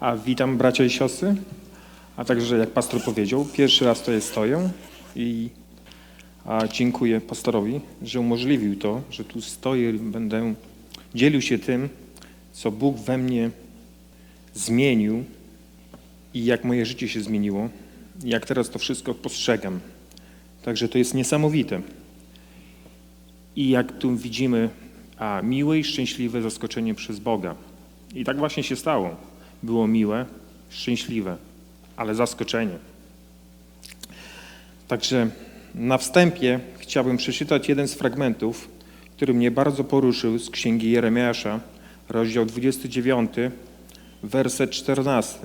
A witam bracia i siostry, a także jak pastor powiedział, pierwszy raz tutaj stoję i dziękuję pastorowi, że umożliwił to, że tu stoję i będę dzielił się tym, co Bóg we mnie zmienił i jak moje życie się zmieniło, jak teraz to wszystko postrzegam. Także to jest niesamowite. I jak tu widzimy, a miłe i szczęśliwe zaskoczenie przez Boga. I tak właśnie się stało. Było miłe, szczęśliwe, ale zaskoczenie. Także na wstępie chciałbym przeczytać jeden z fragmentów, który mnie bardzo poruszył z księgi Jeremiasza, rozdział 29, werset 14.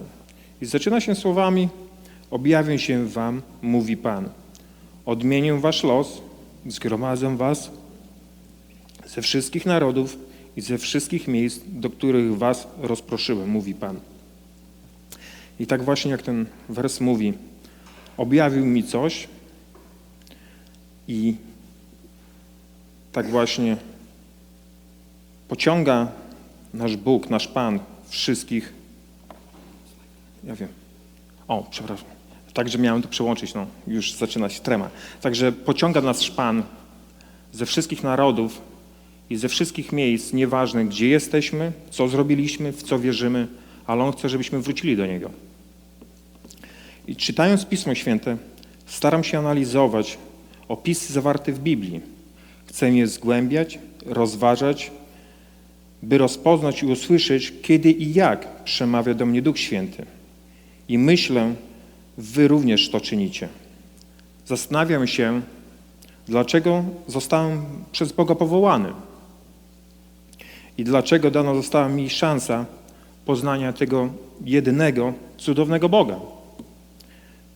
I zaczyna się słowami: Objawię się wam, mówi Pan. Odmienię wasz los, zgromadzę was ze wszystkich narodów i ze wszystkich miejsc, do których was rozproszyłem, mówi Pan. I tak właśnie jak ten wers mówi, objawił mi coś i tak właśnie pociąga nasz Bóg, nasz Pan wszystkich. Ja wiem. O, przepraszam. Także miałem to przełączyć, no, już zaczyna się trema. Także pociąga nas Pan ze wszystkich narodów i ze wszystkich miejsc, nieważne gdzie jesteśmy, co zrobiliśmy, w co wierzymy, ale On chce, żebyśmy wrócili do Niego. I czytając Pismo Święte, staram się analizować opisy zawarte w Biblii. Chcę je zgłębiać, rozważać, by rozpoznać i usłyszeć, kiedy i jak przemawia do mnie Duch Święty. I myślę, Wy również to czynicie. Zastanawiam się, dlaczego zostałem przez Boga powołany i dlaczego dana została mi szansa poznania tego jedynego, cudownego Boga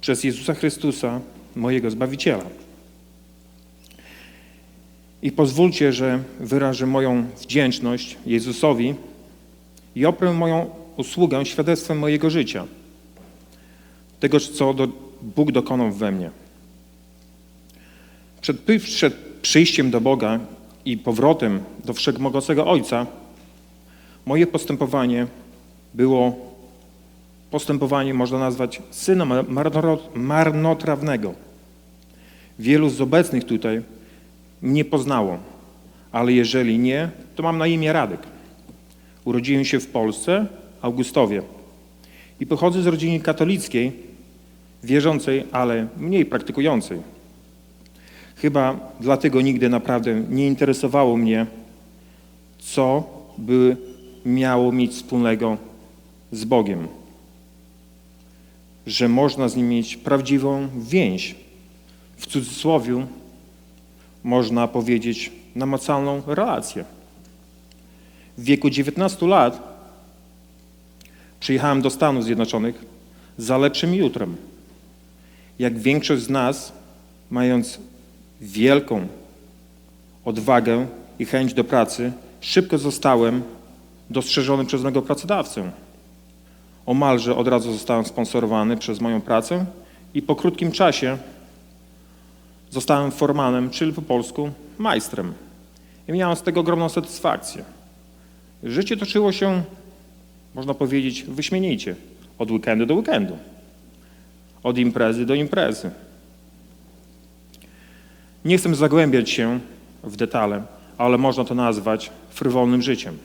przez Jezusa Chrystusa, mojego Zbawiciela. I pozwólcie, że wyrażę moją wdzięczność Jezusowi i oprę moją usługę świadectwem mojego życia, tego, co do, Bóg dokonał we mnie. Przed, przed przyjściem do Boga i powrotem do Wszechmogącego Ojca, moje postępowanie było postępowanie, można nazwać, syna marnotrawnego. Wielu z obecnych tutaj mnie poznało, ale jeżeli nie, to mam na imię Radek. Urodziłem się w Polsce, Augustowie i pochodzę z rodziny katolickiej, wierzącej, ale mniej praktykującej. Chyba dlatego nigdy naprawdę nie interesowało mnie, co by miało mieć wspólnego z Bogiem. Że można z nim mieć prawdziwą więź. W cudzysłowie można powiedzieć namacalną relację. W wieku 19 lat przyjechałem do Stanów Zjednoczonych za lepszym jutrem. Jak większość z nas, mając wielką odwagę i chęć do pracy, szybko zostałem dostrzeżony przez mojego pracodawcę. Omalże od razu zostałem sponsorowany przez moją pracę i po krótkim czasie zostałem formanem, czyli po polsku majstrem. I miałem z tego ogromną satysfakcję. Życie toczyło się, można powiedzieć, wyśmienicie. Od weekendu do weekendu. Od imprezy do imprezy. Nie chcę zagłębiać się w detale, ale można to nazwać frywolnym życiem.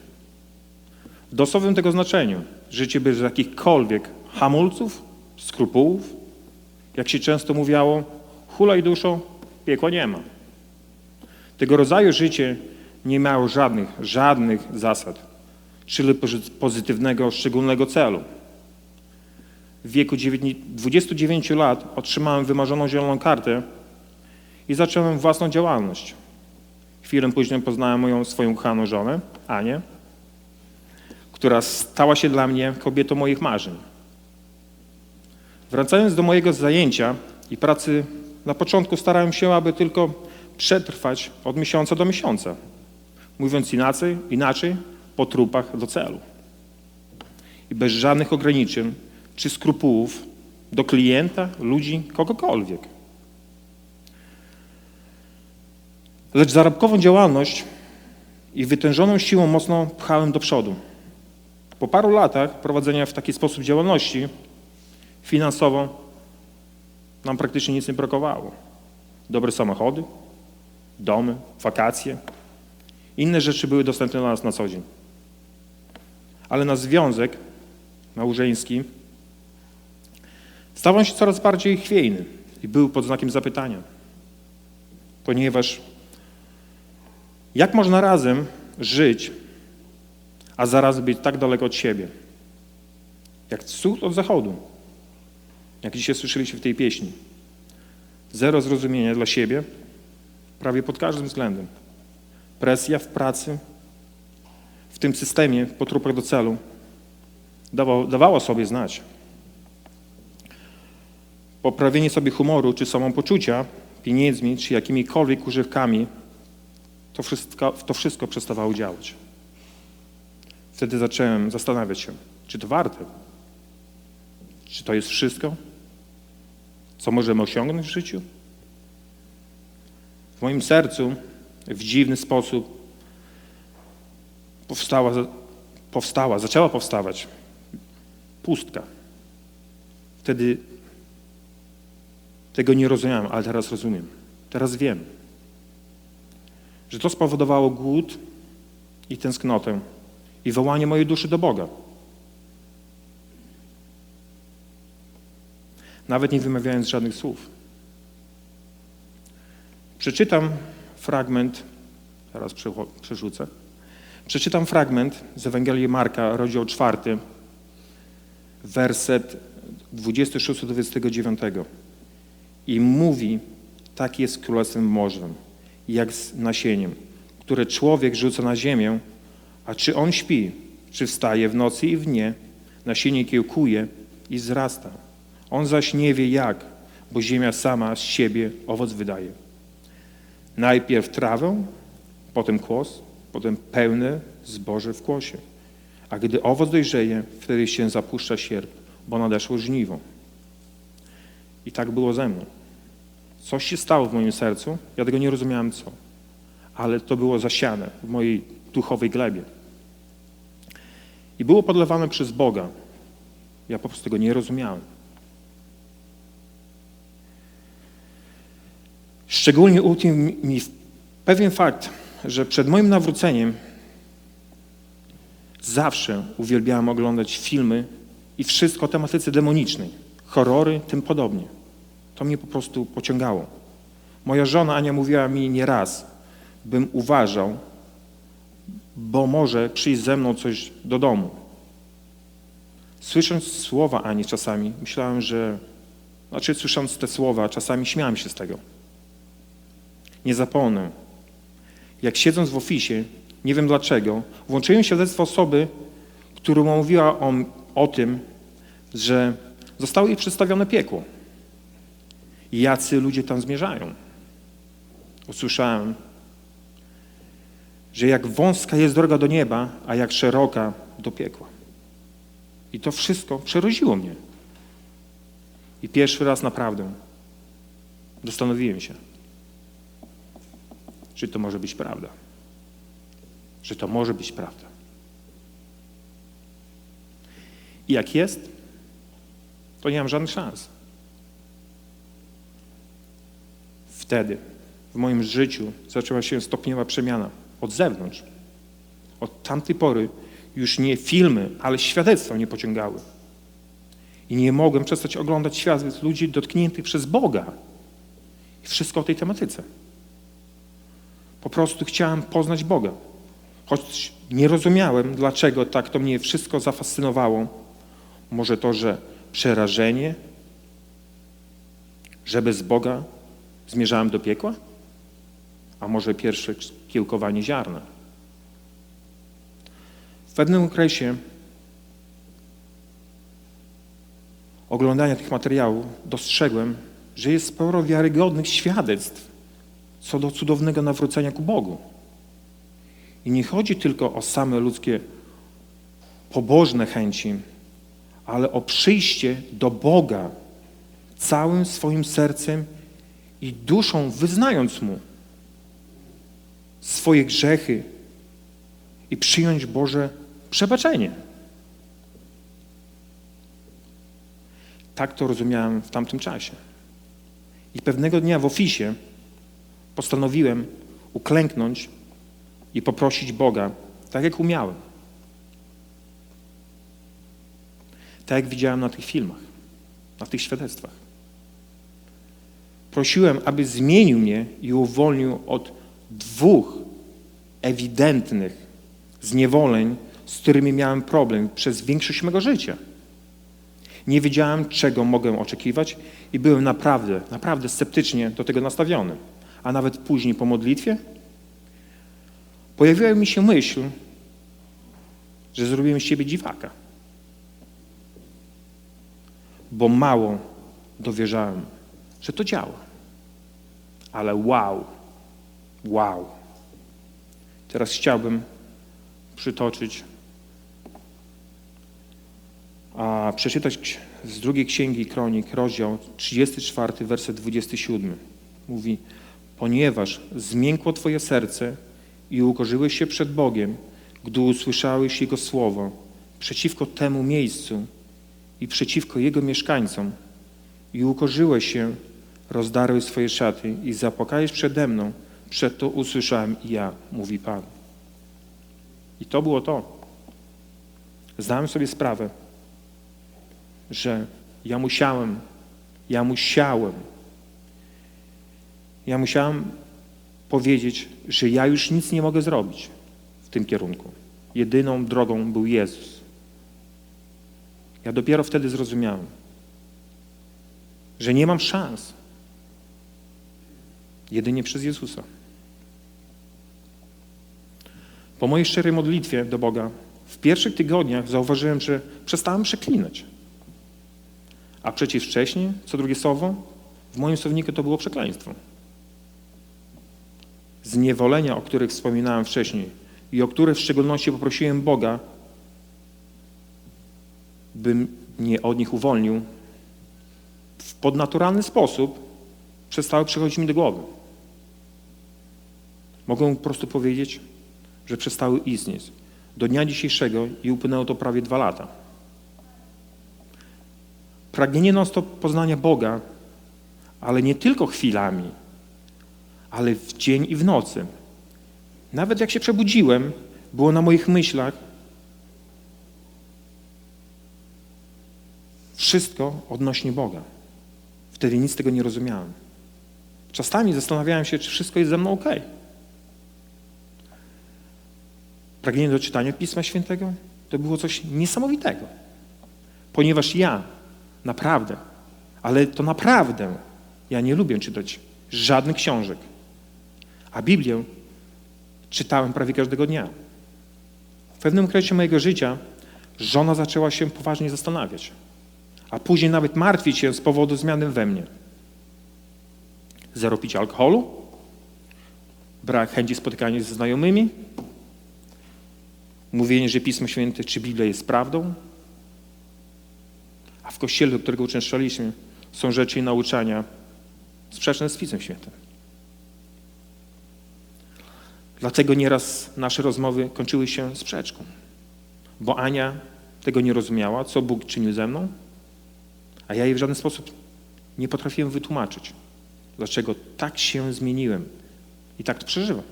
W dosłownym tego znaczeniu życie bez jakichkolwiek hamulców, skrupułów, jak się często mówiało, hulaj duszą, piekła nie ma. Tego rodzaju życie nie miało żadnych, żadnych zasad, czyli pozytywnego, szczególnego celu. W wieku 29 lat otrzymałem wymarzoną zieloną kartę i zacząłem własną działalność. Chwilę później poznałem moją swoją kochaną żonę, Anię, która stała się dla mnie kobietą moich marzeń. Wracając do mojego zajęcia i pracy, na początku starałem się, aby tylko przetrwać od miesiąca do miesiąca. Mówiąc inaczej, inaczej po trupach do celu. I bez żadnych ograniczeń czy skrupułów do klienta, ludzi, kogokolwiek. Lecz zarobkową działalność i wytężoną siłą mocno pchałem do przodu. Po paru latach prowadzenia w taki sposób działalności finansowo nam praktycznie nic nie brakowało. Dobre samochody, domy, wakacje. Inne rzeczy były dostępne dla nas na co dzień. Ale nasz związek małżeński stawał się coraz bardziej chwiejny i był pod znakiem zapytania. Ponieważ jak można razem żyć, a zaraz być tak daleko od siebie? Jak wschód od zachodu. Jak dzisiaj słyszeliśmy w tej pieśni. Zero zrozumienia dla siebie, prawie pod każdym względem. Presja w pracy, w tym systemie po trupach do celu dawała sobie znać. Poprawienie sobie humoru czy samopoczucia pieniędzmi czy jakimikolwiek używkami to wszystko, to wszystko przestawało działać. Wtedy zacząłem zastanawiać się, czy to warte? Czy to jest wszystko, co możemy osiągnąć w życiu? W moim sercu w dziwny sposób powstała, powstała zaczęła powstawać pustka. Wtedy tego nie rozumiałem, ale teraz rozumiem. Teraz wiem, że to spowodowało głód i tęsknotę i wołanie mojej duszy do Boga. Nawet nie wymawiając żadnych słów. Przeczytam fragment, teraz przerzucę. Przeczytam fragment z Ewangelii Marka, rozdział 4, werset 26-29. I mówi, tak jest Królestwem Morzem, jak z nasieniem, które człowiek rzuca na ziemię, a czy on śpi, czy wstaje w nocy i w dnie, nasienie kiełkuje i wzrasta. On zaś nie wie jak, bo ziemia sama z siebie owoc wydaje. Najpierw trawę, potem kłos, potem pełne zboże w kłosie. A gdy owoc dojrzeje, wtedy się zapuszcza sierp, bo nadeszło żniwo. I tak było ze mną. Coś się stało w moim sercu, ja tego nie rozumiałem co, ale to było zasiane w mojej duchowej glebie. I było podlewane przez Boga. Ja po prostu tego nie rozumiałem. Szczególnie utkwił mi pewien fakt, że przed moim nawróceniem zawsze uwielbiałem oglądać filmy i wszystko o tematyce demonicznej, horrory, tym podobnie. To mnie po prostu pociągało. Moja żona Ania mówiła mi nieraz, bym uważał, bo może przyjść ze mną coś do domu. Słysząc słowa Ani czasami, myślałem, że, znaczy słysząc te słowa, czasami śmiałem się z tego. Nie zapomnę, jak siedząc w ofisie, nie wiem dlaczego, włączyłem świadectwo osoby, która mówiła o, o tym, że zostało jej przedstawione piekło. Jacy ludzie tam zmierzają. Usłyszałem, że jak wąska jest droga do nieba, a jak szeroka do piekła. I to wszystko przeroziło mnie. I pierwszy raz naprawdę zastanowiłem się, czy to może być prawda. Że to może być prawda. I jak jest, to nie mam żadnych szans. Wtedy w moim życiu zaczęła się stopniowa przemiana od zewnątrz. Od tamtej pory już nie filmy, ale świadectwa mnie pociągały. I nie mogłem przestać oglądać świadectw ludzi dotkniętych przez Boga. I wszystko o tej tematyce. Po prostu chciałem poznać Boga. Choć nie rozumiałem, dlaczego tak to mnie wszystko zafascynowało. Może to, że przerażenie, że bez Boga zmierzałem do piekła? A może pierwsze kiełkowanie ziarna? W pewnym okresie oglądania tych materiałów dostrzegłem, że jest sporo wiarygodnych świadectw co do cudownego nawrócenia ku Bogu. I nie chodzi tylko o same ludzkie pobożne chęci, ale o przyjście do Boga całym swoim sercem i duszą wyznając Mu swoje grzechy i przyjąć Boże przebaczenie. Tak to rozumiałem w tamtym czasie. I pewnego dnia w ofisie postanowiłem uklęknąć i poprosić Boga, tak jak umiałem. Tak jak widziałem na tych filmach, na tych świadectwach. Prosiłem, aby zmienił mnie i uwolnił od dwóch ewidentnych zniewoleń, z którymi miałem problem przez większość mego życia. Nie wiedziałem, czego mogę oczekiwać i byłem naprawdę, naprawdę sceptycznie do tego nastawiony. A nawet później po modlitwie pojawiła mi się myśl, że zrobiłem z siebie dziwaka. Bo mało dowierzałem, że to działa. Ale wow, wow. Teraz chciałbym przytoczyć, a przeczytać z drugiej księgi Kronik, rozdział 34, werset 27. Mówi, ponieważ zmiękło Twoje serce i ukorzyłeś się przed Bogiem, gdy usłyszałeś Jego słowo przeciwko temu miejscu i przeciwko Jego mieszkańcom i ukorzyłeś się, rozdarłeś swoje szaty i zapłakałeś przede mną, przed to usłyszałem i ja, mówi Pan. I to było to. Zdałem sobie sprawę, że ja musiałem, ja musiałem, ja musiałem powiedzieć, że ja już nic nie mogę zrobić w tym kierunku. Jedyną drogą był Jezus. Ja dopiero wtedy zrozumiałem, że nie mam szans jedynie przez Jezusa. Po mojej szczerej modlitwie do Boga w pierwszych tygodniach zauważyłem, że przestałem przeklinać. A przecież wcześniej, co drugie słowo, w moim słowniku to było przekleństwo. Zniewolenia, o których wspominałem wcześniej i o które w szczególności poprosiłem Boga, bym mnie od nich uwolnił, w podnaturalny sposób przestały przychodzić mi do głowy. Mogę po prostu powiedzieć, że przestały istnieć. Do dnia dzisiejszego i upłynęło to prawie dwa lata. Pragnienie non-stop poznania Boga, ale nie tylko chwilami, ale w dzień i w nocy. Nawet jak się przebudziłem, było na moich myślach wszystko odnośnie Boga. Wtedy nic tego nie rozumiałem. Czasami zastanawiałem się, czy wszystko jest ze mną ok. Pragnienie do czytania Pisma Świętego to było coś niesamowitego. Ponieważ ja naprawdę, ale to naprawdę, ja nie lubię czytać żadnych książek. A Biblię czytałem prawie każdego dnia. W pewnym okresie mojego życia żona zaczęła się poważnie zastanawiać, a później nawet martwić się z powodu zmiany we mnie. Zero alkoholu, brak chęci spotykania ze znajomymi, mówienie, że Pismo Święte czy Biblia jest prawdą, a w kościele, do którego uczęszczaliśmy, są rzeczy i nauczania sprzeczne z Pismem Świętym. Dlatego nieraz nasze rozmowy kończyły się sprzeczką, bo Ania tego nie rozumiała, co Bóg czynił ze mną, a ja jej w żaden sposób nie potrafiłem wytłumaczyć, dlaczego tak się zmieniłem i tak to przeżywam.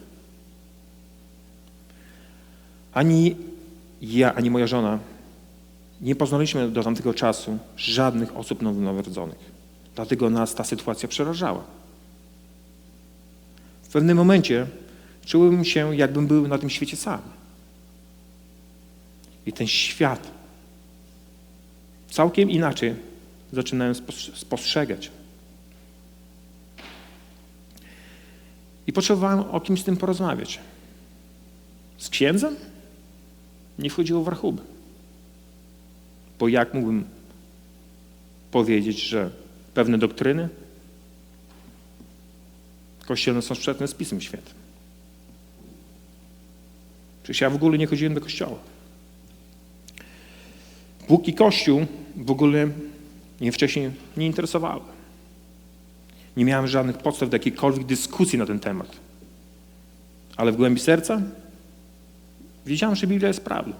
Ani ja, ani moja żona nie poznaliśmy do tamtego czasu żadnych osób nowonarodzonych. Dlatego nas ta sytuacja przerażała. W pewnym momencie czułem się, jakbym był na tym świecie sam. I ten świat całkiem inaczej zaczynałem spostrzegać. I potrzebowałem o kimś z tym porozmawiać. Z księdzem? Nie wchodziło w rachubę. Bo jak mógłbym powiedzieć, że pewne doktryny kościelne są sprzeczne z Pismem Świętym? Przecież ja w ogóle nie chodziłem do kościoła. Bóg i Kościół w ogóle mnie wcześniej nie interesowały. Nie miałem żadnych podstaw do jakiejkolwiek dyskusji na ten temat. Ale w głębi serca wiedziałem, że Biblia jest prawdą.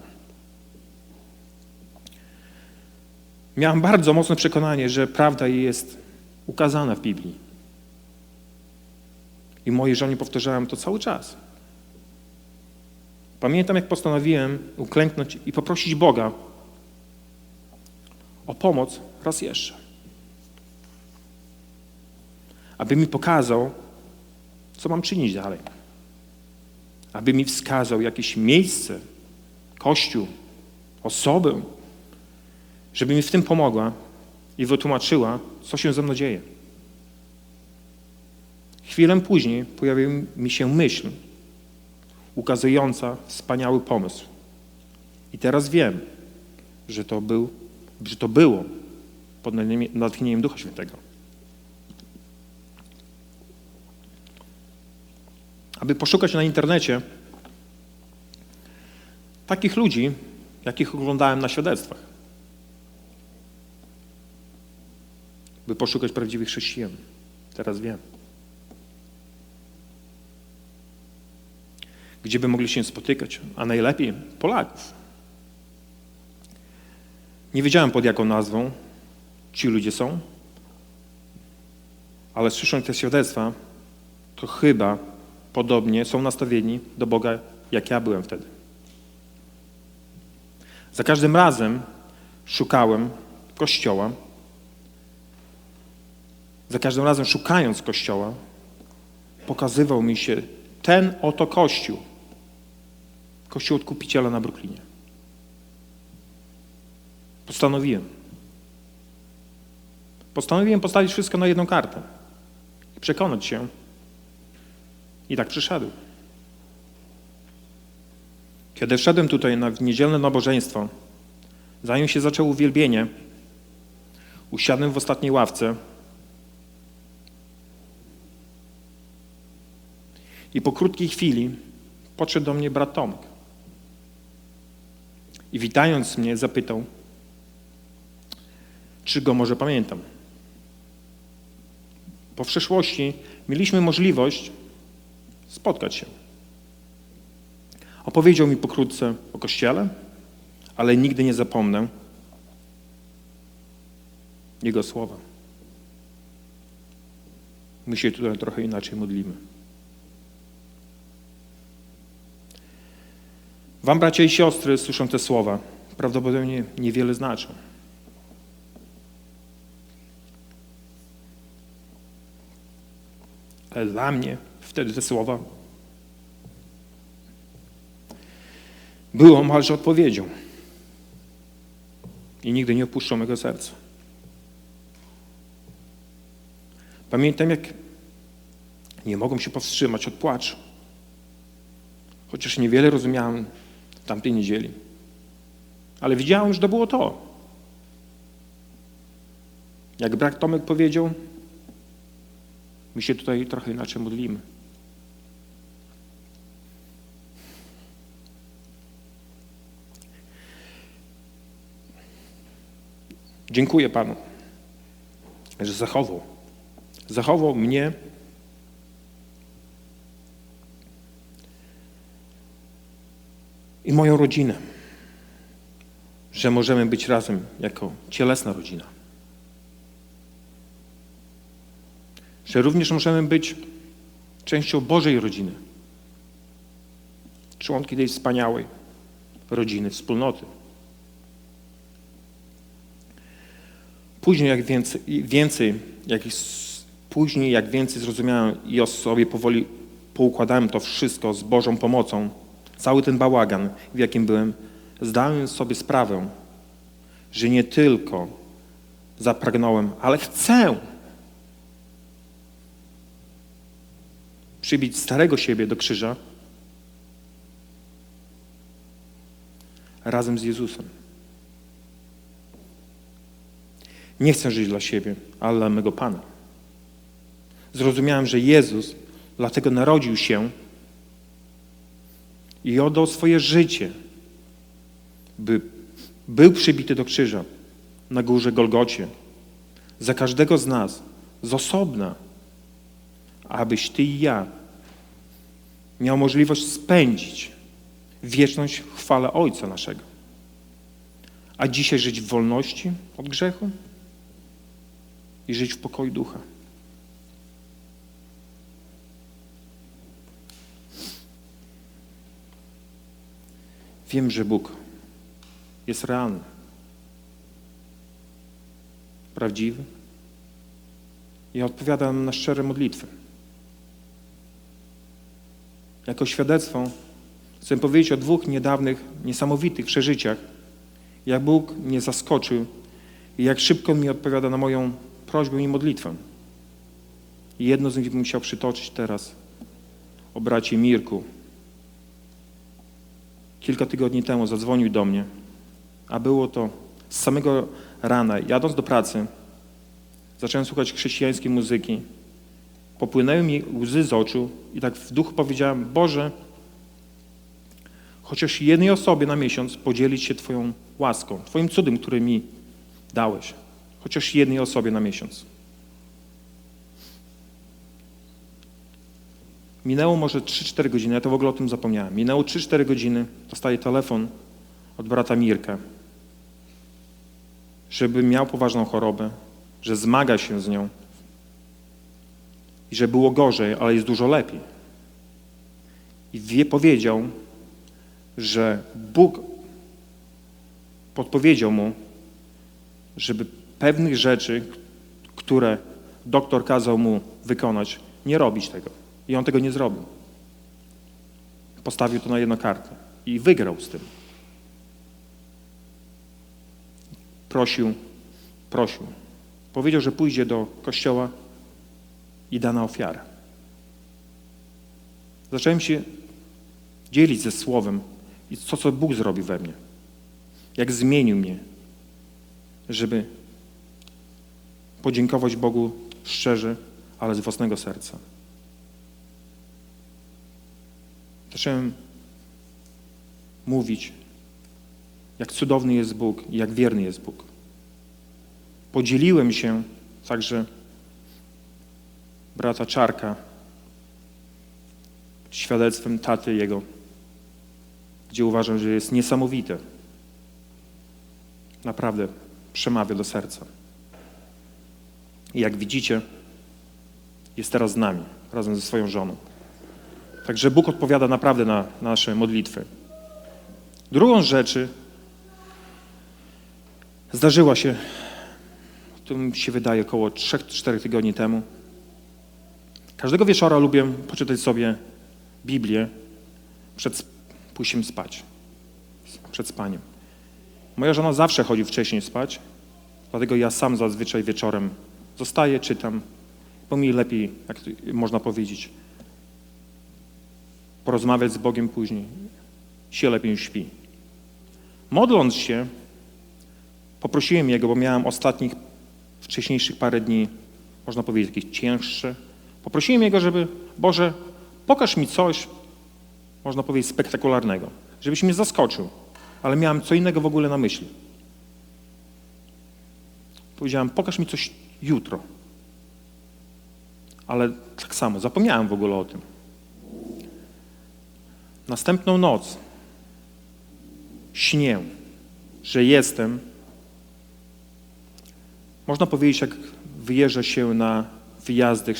Miałem bardzo mocne przekonanie, że prawda jest ukazana w Biblii. I mojej żonie powtarzałem to cały czas. Pamiętam, jak postanowiłem uklęknąć i poprosić Boga o pomoc raz jeszcze. Aby mi pokazał, co mam czynić dalej. Aby mi wskazał jakieś miejsce, kościół, osobę, żeby mi w tym pomogła i wytłumaczyła, co się ze mną dzieje. Chwilę później pojawiła mi się myśl ukazująca wspaniały pomysł. I teraz wiem, że to, był, że to było pod natchnieniem Ducha Świętego. Aby poszukać na internecie takich ludzi, jakich oglądałem na świadectwach. By poszukać prawdziwych chrześcijan. Teraz wiem. Gdzie by mogli się spotykać, a najlepiej Polaków. Nie wiedziałem pod jaką nazwą ci ludzie są, ale słysząc te świadectwa, to chyba podobnie są nastawieni do Boga, jak ja byłem wtedy. Za każdym razem szukałem kościoła. Za każdym razem szukając kościoła, pokazywał mi się ten oto kościół. Kościół odkupiciela na Brooklynie. Postanowiłem. Postanowiłem postawić wszystko na jedną kartę i przekonać się. I tak przyszedł. Kiedy wszedłem tutaj na niedzielne nabożeństwo, zanim się zaczęło uwielbienie, usiadłem w ostatniej ławce i po krótkiej chwili podszedł do mnie brat Tomek. I witając mnie zapytał, czy go może pamiętam. Po przeszłości mieliśmy możliwość spotkać się. Opowiedział mi pokrótce o Kościele, ale nigdy nie zapomnę Jego słowa. My się tutaj trochę inaczej modlimy. Wam, bracia i siostry, słyszą te słowa. Prawdopodobnie niewiele znaczą. Ale dla mnie wtedy te słowa było omalże odpowiedzią. I nigdy nie opuszczą mego serca. Pamiętam, jak nie mogłem się powstrzymać od płaczu. Chociaż niewiele rozumiałem tamtej niedzieli. Ale widziałem, że to było to. Jak brat Tomek powiedział, my się tutaj trochę inaczej modlimy. Dziękuję Panu, że zachował. Zachował mnie i moją rodzinę, że możemy być razem jako cielesna rodzina. Że również możemy być częścią Bożej rodziny, członki tej wspaniałej rodziny, wspólnoty. Później jak więcej, więcej jak, później jak więcej zrozumiałem i o sobie powoli poukładałem to wszystko z Bożą pomocą, cały ten bałagan, w jakim byłem, zdałem sobie sprawę, że nie tylko zapragnąłem, ale chcę przybić starego siebie do krzyża razem z Jezusem. Nie chcę żyć dla siebie, ale dla mego Pana. Zrozumiałem, że Jezus dlatego narodził się i oddał swoje życie, by był przybity do krzyża na górze Golgocie za każdego z nas z osobna, abyś Ty i ja miał możliwość spędzić wieczność w chwale Ojca naszego. a dzisiaj żyć w wolności od grzechu i żyć w pokoju ducha. Wiem, że Bóg jest realny, prawdziwy i odpowiada na szczere modlitwy. Jako świadectwo chcę powiedzieć o dwóch niedawnych, niesamowitych przeżyciach, jak Bóg mnie zaskoczył i jak szybko mi odpowiada na moją prośbę i modlitwę. I jedno z nich bym chciał przytoczyć teraz o bracie Mirku. Kilka tygodni temu zadzwonił do mnie, a było to z samego rana, jadąc do pracy, zacząłem słuchać chrześcijańskiej muzyki. Popłynęły mi łzy z oczu i tak w duchu powiedziałem, Boże, chociaż jednej osobie na miesiąc podzielić się Twoją łaską, Twoim cudem, który mi dałeś. Chociaż jednej osobie na miesiąc. Minęło może 3-4 godziny, ja to w ogóle o tym zapomniałem. Minęło 3-4 godziny, dostaję telefon od brata Mirka, żeby miał poważną chorobę, że zmaga się z nią i że było gorzej, ale jest dużo lepiej. I wie, powiedział, że Bóg podpowiedział mu, żeby pewnych rzeczy, które doktor kazał mu wykonać, nie robić tego. I on tego nie zrobił. Postawił to na jedną kartę i wygrał z tym. Prosił, prosił. Powiedział, że pójdzie do kościoła i da na ofiarę. Zacząłem się dzielić ze Słowem i to, co Bóg zrobił we mnie. Jak zmienił mnie, żeby podziękować Bogu szczerze, ale z własnego serca. Zacząłem mówić, jak cudowny jest Bóg i jak wierny jest Bóg. Podzieliłem się także brata Czarka świadectwem taty jego, gdzie uważam, że jest niesamowite. Naprawdę przemawia do serca. I jak widzicie, jest teraz z nami, razem ze swoją żoną. Także Bóg odpowiada naprawdę na nasze modlitwy. Drugą rzeczy zdarzyła się, to mi się wydaje, około 3-4 tygodni temu. Każdego wieczora lubię poczytać sobie Biblię przed pójściem spać, przed spaniem. Moja żona zawsze chodzi wcześniej spać, dlatego ja sam zazwyczaj wieczorem zostaję, czytam, bo mi lepiej, jak można powiedzieć, porozmawiać z Bogiem później. Się lepiej śpi. Modląc się, poprosiłem Jego, bo miałem ostatnich, wcześniejszych parę dni, można powiedzieć, jakieś cięższe. Poprosiłem Jego, żeby, Boże, pokaż mi coś, można powiedzieć, spektakularnego, żebyś mnie zaskoczył, ale miałem co innego w ogóle na myśli. Powiedziałem, pokaż mi coś jutro. Ale tak samo, zapomniałem w ogóle o tym. Następną noc śnię, że jestem, można powiedzieć, jak wyjeżdża się na wyjazdy,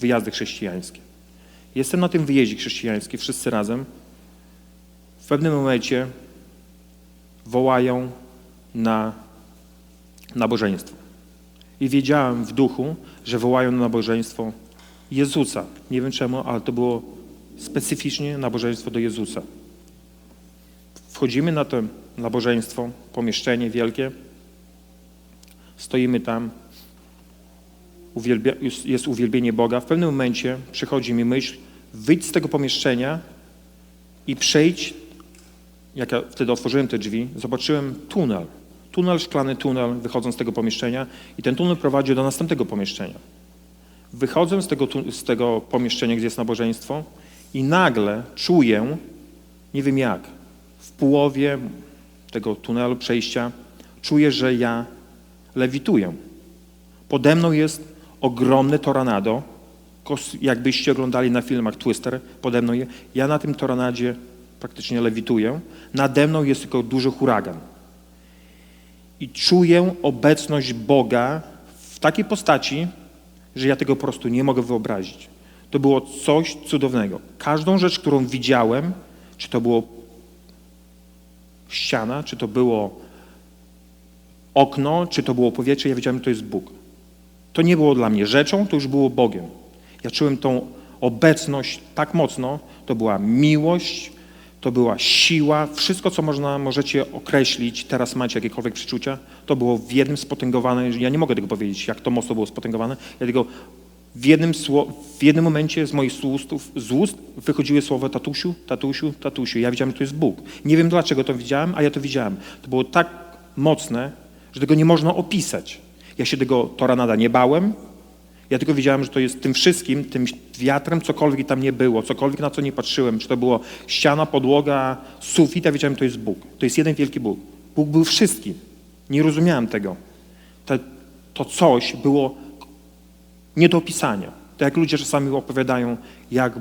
wyjazdy chrześcijańskie. Jestem na tym wyjeździe chrześcijańskim, wszyscy razem. W pewnym momencie wołają na nabożeństwo. I wiedziałem w duchu, że wołają na nabożeństwo Jezusa. Nie wiem czemu, ale to było specyficznie nabożeństwo do Jezusa. Wchodzimy na to nabożeństwo, pomieszczenie wielkie, stoimy tam, uwielbia, jest uwielbienie Boga. W pewnym momencie przychodzi mi myśl, wyjdź z tego pomieszczenia i przejdź, jak ja wtedy otworzyłem te drzwi, zobaczyłem tunel. Tunel, szklany tunel, wychodząc z tego pomieszczenia i ten tunel prowadzi do następnego pomieszczenia. Wychodzę z tego, z tego pomieszczenia, gdzie jest nabożeństwo i nagle czuję, nie wiem jak, w połowie tego tunelu, przejścia, czuję, że ja lewituję. Pode mną jest ogromne tornado, jakbyście oglądali na filmach Twister, pode mną je. Ja na tym tornadzie praktycznie lewituję. Nade mną jest tylko duży huragan. I czuję obecność Boga w takiej postaci, że ja tego po prostu nie mogę wyobrazić. To było coś cudownego. Każdą rzecz, którą widziałem, czy to było ściana, czy to było okno, czy to było powietrze, ja wiedziałem, że to jest Bóg. To nie było dla mnie rzeczą, to już było Bogiem. Ja czułem tą obecność tak mocno, to była miłość, to była siła, wszystko, co można, możecie określić, teraz macie jakiekolwiek przeczucia, to było w jednym spotęgowane, ja nie mogę tego powiedzieć, jak to mocno było spotęgowane, ja tego w jednym, w jednym momencie z moich ustów, z ust wychodziły słowa tatusiu, tatusiu, tatusiu. Ja wiedziałem, że to jest Bóg. Nie wiem dlaczego to widziałem, a ja to widziałem. To było tak mocne, że tego nie można opisać. Ja się tego toranada nie bałem. Ja tylko wiedziałem, że to jest tym wszystkim, tym wiatrem, cokolwiek tam nie było, cokolwiek na co nie patrzyłem, czy to było ściana, podłoga, sufit, ja wiedziałem, że to jest Bóg. To jest jeden wielki Bóg. Bóg był wszystkim. Nie rozumiałem tego. To, to coś było nie do opisania. Tak jak ludzie czasami opowiadają, jak,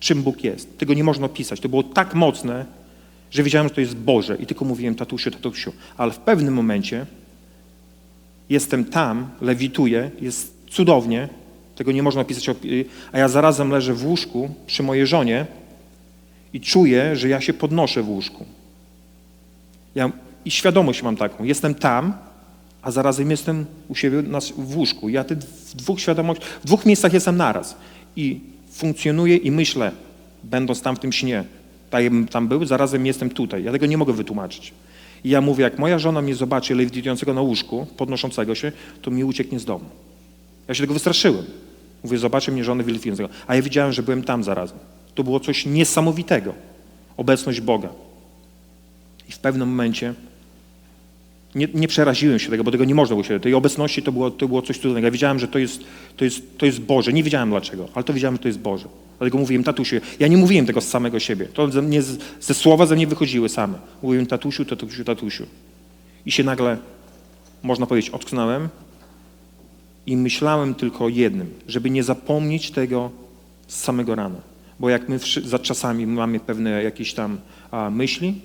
czym Bóg jest. Tego nie można opisać. To było tak mocne, że wiedziałem, że to jest Boże i tylko mówiłem tatusiu, tatusiu. Ale w pewnym momencie jestem tam, lewituję, jest cudownie, tego nie można opisać, a ja zarazem leżę w łóżku przy mojej żonie i czuję, że ja się podnoszę w łóżku. Ja, I świadomość mam taką, jestem tam, a zarazem jestem u siebie w łóżku. Ja w dwóch świadomości, w dwóch miejscach jestem naraz i funkcjonuję i myślę, będąc tam w tym śnie, tak tam był, zarazem jestem tutaj. Ja tego nie mogę wytłumaczyć. I ja mówię, jak moja żona mnie zobaczy lewitującego na łóżku, podnoszącego się, to mi ucieknie z domu. Ja się tego wystraszyłem. Mówię, zobaczy mnie żony lewitującego. A ja widziałem, że byłem tam zarazem. To było coś niesamowitego. Obecność Boga. I w pewnym momencie nie, nie przeraziłem się tego, bo tego nie można było się. Tej obecności to było, to było coś cudownego. Ja wiedziałem, że to jest, to, jest, to jest Boże. Nie wiedziałem dlaczego, ale to wiedziałem, że to jest Boże. Dlatego mówiłem tatusiu. Ja nie mówiłem tego z samego siebie. To ze, mnie, ze słowa ze mnie wychodziły same. Mówiłem tatusiu, tatusiu, tatusiu. I się nagle, można powiedzieć, ocknąłem i myślałem tylko o jednym, żeby nie zapomnieć tego z samego rana. Bo jak my za czasami mamy pewne jakieś tam a, myśli,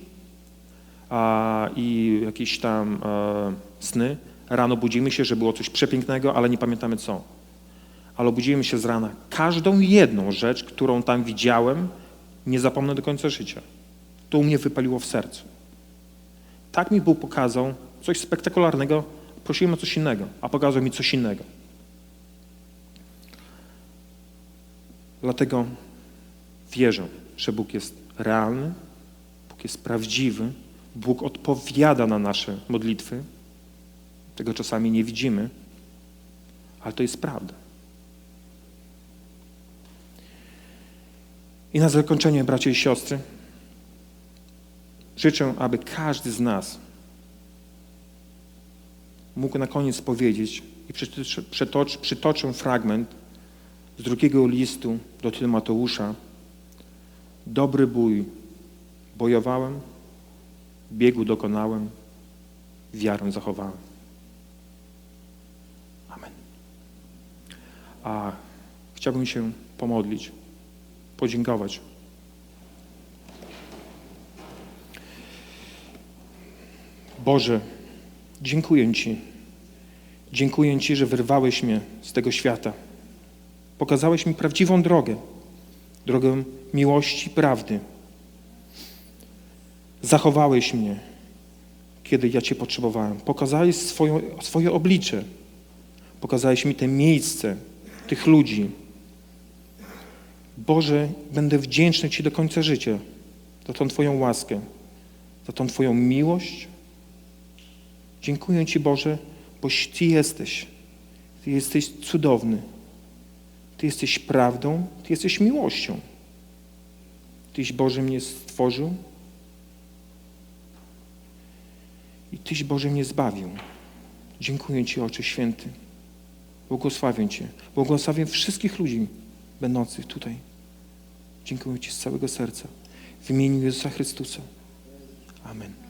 a, i jakieś tam e, sny. Rano budzimy się, że było coś przepięknego, ale nie pamiętamy co. Ale obudzimy się z rana. Każdą jedną rzecz, którą tam widziałem, nie zapomnę do końca życia. To u mnie wypaliło w sercu. Tak mi Bóg pokazał coś spektakularnego, prosiłem o coś innego, a pokazał mi coś innego. Dlatego wierzę, że Bóg jest realny, Bóg jest prawdziwy, Bóg odpowiada na nasze modlitwy. Tego czasami nie widzimy, ale to jest prawda. I na zakończenie, bracia i siostry, życzę, aby każdy z nas mógł na koniec powiedzieć i przytoczę, przytoczę, fragment z drugiego listu do Tymoteusza. Dobry bój bojowałem, biegu dokonałem, wiarę zachowałem. Amen. A chciałbym się pomodlić, podziękować. Boże, dziękuję Ci. Dziękuję Ci, że wyrwałeś mnie z tego świata. Pokazałeś mi prawdziwą drogę, drogę miłości, prawdy. Zachowałeś mnie, kiedy ja Cię potrzebowałem. Pokazałeś swoją, swoje oblicze. Pokazałeś mi te miejsce, tych ludzi. Boże, będę wdzięczny Ci do końca życia za tą Twoją łaskę, za tą Twoją miłość. Dziękuję Ci, Boże, bo Ty jesteś. Ty jesteś cudowny. Ty jesteś prawdą, Ty jesteś miłością. Tyś, Boże, mnie stworzył i Tyś, Boże, mnie zbawił. Dziękuję Ci, Ocze Święty. Błogosławię Cię. Błogosławię wszystkich ludzi będących tutaj. Dziękuję Ci z całego serca. W imieniu Jezusa Chrystusa. Amen.